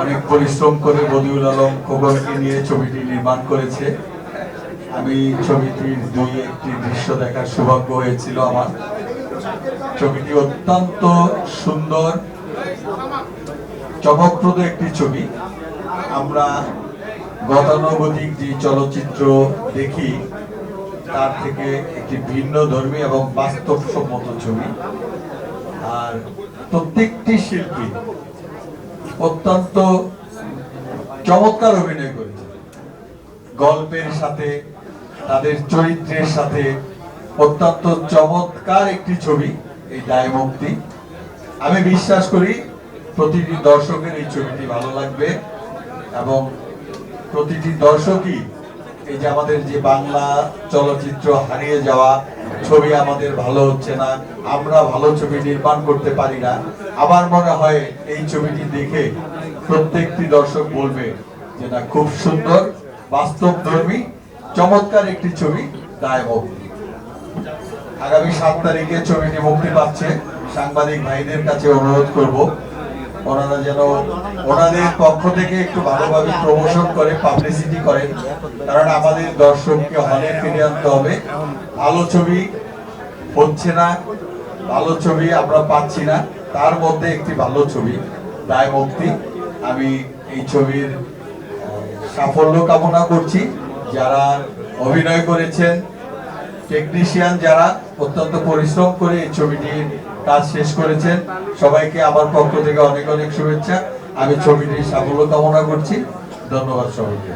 অনেক পরিশ্রম করে বদিউল আলম খোকনকে নিয়ে ছবিটি নির্মাণ করেছে। আমি ছবিটির দুই, একটি দৃশ্য দেখার সৌভাগ্য হয়েছিল আমার। ছবিটি অত্যন্ত সুন্দর, চমকপ্রদ একটি ছবি। আমরা গতানুগতিক যে চলচ্চিত্র দেখি, তার থেকে একটি ভিন্ন ধর্মী এবং বাস্তবসম্মত ছবি। আর প্রত্যেকটি শিল্পী অত্যন্ত চমৎকার অভিনয় করেছে। গল্পের সাথে, তাদের চরিত্রের সাথে অত্যন্ত চমৎকার একটি ছবি, এই দায় মুক্তি। আমি বিশ্বাস করি, প্রতিটি দর্শকের এই ছবিটি ভালো লাগবে এবং প্রতিটি দর্শকই এই যে আমাদের যে বাংলা চলচ্চিত্র হারিয়ে যাওয়া ছবি আমাদের ভালো হচ্ছে না, আমরা ভালো ছবি নির্মাণ করতে পারি না। আমার মনে হয় এই ছবিটি দেখে প্রত্যেকটি দর্শক বলবে যে না, খুব সুন্দর, বাস্তবধর্মী, চমৎকার একটি ছবি দায় মুক্তি আগামী সাত তারিখে ছবিটি মুক্তি পাচ্ছে। সাংবাদিক ভাইদের কাছে অনুরোধ করব ওনারা যেন ওনাদের পক্ষ থেকে একটু ভালোভাবে প্রমোশন করে পাবলিসিটি করেন কারণ আমাদের দর্শককে হলে ফিরে আনতে হবে। ভালো ছবি হচ্ছে না, ভালো ছবি আমরা পাচ্ছি না। তার মধ্যে একটি ভালো ছবি, দায় মুক্তি। আমি এই ছবির সাফল্য কামনা করছি। যারা অভিনয় করেছেন টেকনিশিয়ান যারা অত্যন্ত পরিশ্রম করে এই ছবিটির কাজ শেষ করেছেন, সবাইকে আমার পক্ষ থেকে অনেক অনেক শুভেচ্ছা। আমি ছবিটির সাফল্য কামনা করছি। ধন্যবাদ সবাইকে।